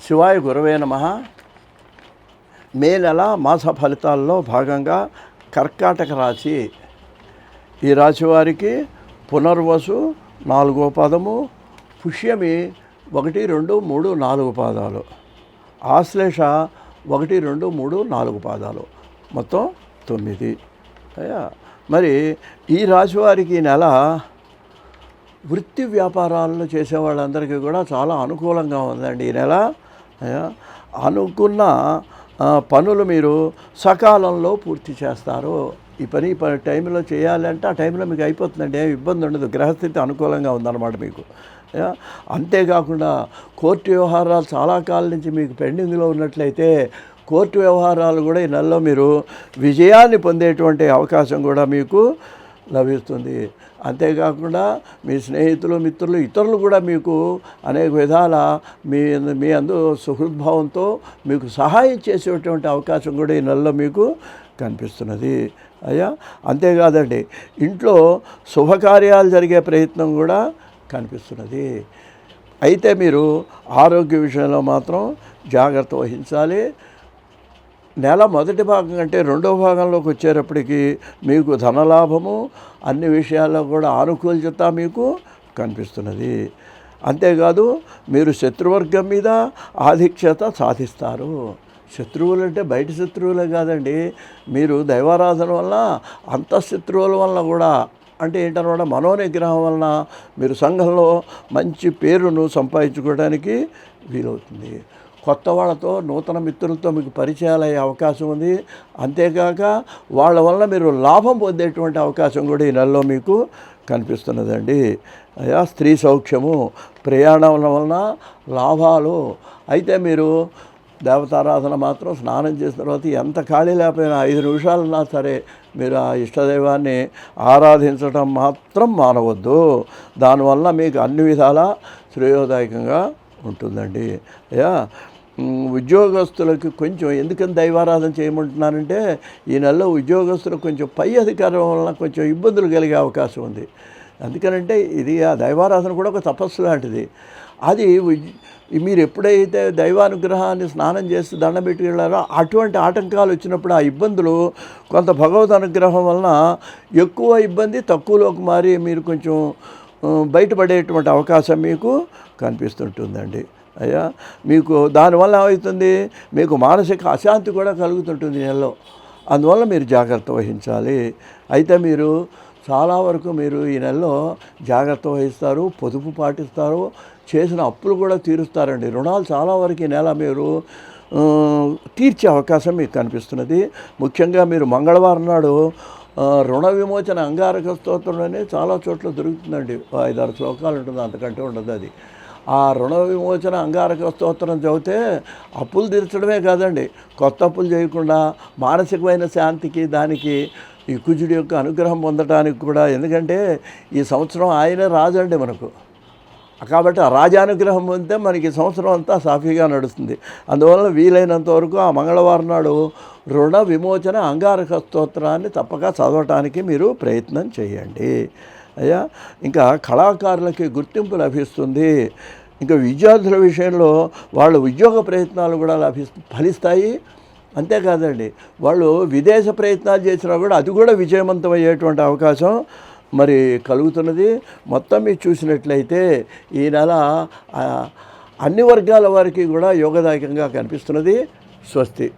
శివాయ గురవే నమ. మే నెల మాస ఫలితాల్లో భాగంగా కర్కాటక రాశి. ఈ రాశి వారికి పునర్వసు నాలుగో పాదము పుష్యమి ఒకటి రెండు మూడు నాలుగు పాదాలు. ఆశ్లేష ఒకటి రెండు మూడు నాలుగు పాదాలు. మొత్తం తొమ్మిది. అయ్యా! మరి ఈ రాశి వారికి ఈ నెల వృత్తి వ్యాపారాలను చేసే వాళ్ళందరికీ కూడా చాలా అనుకూలంగా ఉందండి. ఈ నెల అనుకున్న పనులు మీరు సకాలంలో పూర్తి చేస్తారు. ఈ పని ఈ పని టైంలో చేయాలంటే ఆ టైంలో మీకు అయిపోతుందండి. ఏం ఇబ్బంది ఉండదు. గ్రహస్థితి అనుకూలంగా ఉందన్నమాట మీకు. అంతేకాకుండా కోర్టు వ్యవహారాలు చాలా కాలం నుంచి మీకు పెండింగ్లో ఉన్నట్లయితే కోర్టు వ్యవహారాలు కూడా ఈ నెలలో మీరు విజయాన్ని పొందేటువంటి అవకాశం కూడా మీకు లభిస్తుంది. అంతేకాకుండా మీ స్నేహితులు మిత్రులు ఇతరులు కూడా మీకు అనేక విధాల మీ మీ అందు సుహృద్భావంతో మీకు సహాయం చేసేటువంటి అవకాశం కూడా ఈ నెలలో మీకు కనిపిస్తున్నది. అయ్యా అంతేకాదండి ఇంట్లో శుభకార్యాలు జరిగే ప్రయత్నం కూడా కనిపిస్తున్నది. అయితే మీరు ఆరోగ్య విషయంలో మాత్రం జాగ్రత్త వహించాలి. నెల మొదటి భాగం కంటే రెండో భాగంలోకి వచ్చేటప్పటికి మీకు ధనలాభము అన్ని విషయాల్లో కూడా ఆనుకూల్యత మీకు కనిపిస్తున్నది. అంతేకాదు మీరు శత్రువర్గం మీద ఆధిక్యత సాధిస్తారు. శత్రువులు అంటే బయట శత్రువులే కాదండి. మీరు దైవారాధన వల్ల అంతఃశత్రువుల వల్ల కూడా అంటే ఏంటనమాట మనోనిగ్రహం వలన మీరు సంఘంలో మంచి పేరును సంపాదించుకోవడానికి వీలవుతుంది. కొత్త వాళ్ళతో నూతన మిత్రులతో మీకు పరిచయాలు అయ్యే అవకాశం ఉంది. అంతేకాక వాళ్ళ వల్ల మీరు లాభం పొందేటువంటి అవకాశం కూడా ఈ నెలలో మీకు కనిపిస్తున్నదండి. అయ్యా స్త్రీ సౌఖ్యము ప్రయాణం వలన లాభాలు. అయితే మీరు దేవతారాధన మాత్రం స్నానం చేసిన తర్వాత ఎంత ఖాళీ లేకపోయినా ఐదు నిమిషాలన్నా సరే మీరు ఆ ఇష్టదైవాన్ని ఆరాధించడం మాత్రం మానవద్దు. దానివల్ల మీకు అన్ని విధాల శ్రేయోదాయకంగా ఉంటుందండి. అయ్యా ఉద్యోగస్తులకు కొంచెం ఎందుకని దైవారాధన చేయమంటున్నానంటే ఈ నెలలో ఉద్యోగస్తులకు కొంచెం పై అధికారం వలన కొంచెం ఇబ్బందులు కలిగే అవకాశం ఉంది. అందుకనంటే ఇది ఆ దైవారాధన కూడా ఒక తపస్సు లాంటిది. అది మీరు ఎప్పుడైతే దైవానుగ్రహాన్ని స్నానం చేసి దండం పెట్టుకెళ్ళారో అటువంటి ఆటంకాలు వచ్చినప్పుడు ఆ ఇబ్బందులు కొంత భగవద్ అనుగ్రహం వలన ఎక్కువ ఇబ్బంది తక్కువలోకి మారి మీరు కొంచెం బయటపడేటువంటి అవకాశం మీకు కనిపిస్తుంటుందండి. అయ్యా మీకు దానివల్ల ఏమవుతుంది? మీకు మానసిక అశాంతి కూడా కలుగుతుంటుంది ఈ నెలలో. అందువల్ల మీరు జాగ్రత్త వహించాలి. అయితే మీరు చాలా వరకు మీరు ఈ నెలలో జాగ్రత్త వహిస్తారు పొదుపు పాటిస్తారు చేసిన అప్పులు కూడా తీరుస్తారండి. రుణాలు చాలా వరకు ఈ నెల మీరు తీర్చే అవకాశం మీకు కనిపిస్తున్నది. ముఖ్యంగా మీరు మంగళవారం నాడు రుణ విమోచన అంగారక స్తోత్రంలోనే చాలా చోట్ల దొరుకుతుందండి. ఐదారు శ్లోకాలు ఉంటుంది అంతకంటే ఉండదు అది. ఆ రుణ విమోచన అంగారక స్తోత్రం చదివితే అప్పులు తీర్చడమే కాదండి. కొత్త అప్పులు చేయకుండా మానసికమైన శాంతికి దానికి ఈ కుజుడి యొక్క అనుగ్రహం పొందడానికి కూడా ఎందుకంటే ఈ సంవత్సరం ఆయనే రాజు అండి మనకు. కాబట్టి ఆ రాజానుగ్రహం పొందితే మనకి సంవత్సరం అంతా సాఫీగా నడుస్తుంది. అందువల్ల వీలైనంత వరకు ఆ మంగళవారం నాడు రుణ విమోచన అంగారక స్తోత్రాన్ని తప్పక చదవటానికి మీరు ప్రయత్నం చేయండి. అయ్యా? ఇంకా కళాకారులకి గుర్తింపు లభిస్తుంది. ఇంకా విద్యార్థుల విషయంలో వాళ్ళ ఉద్యోగ ప్రయత్నాలు కూడా లభిస్తు ఫలిస్తాయి. అంతేకాదండి వాళ్ళు విదేశ ప్రయత్నాలు చేసినా కూడా అది కూడా విజయవంతం అయ్యేటువంటి అవకాశం మరి కలుగుతున్నది. మొత్తం మీరు చూసినట్లయితే ఈ నెల అన్ని వర్గాల వారికి కూడా యోగదాయకంగా కనిపిస్తున్నది. స్వస్తి.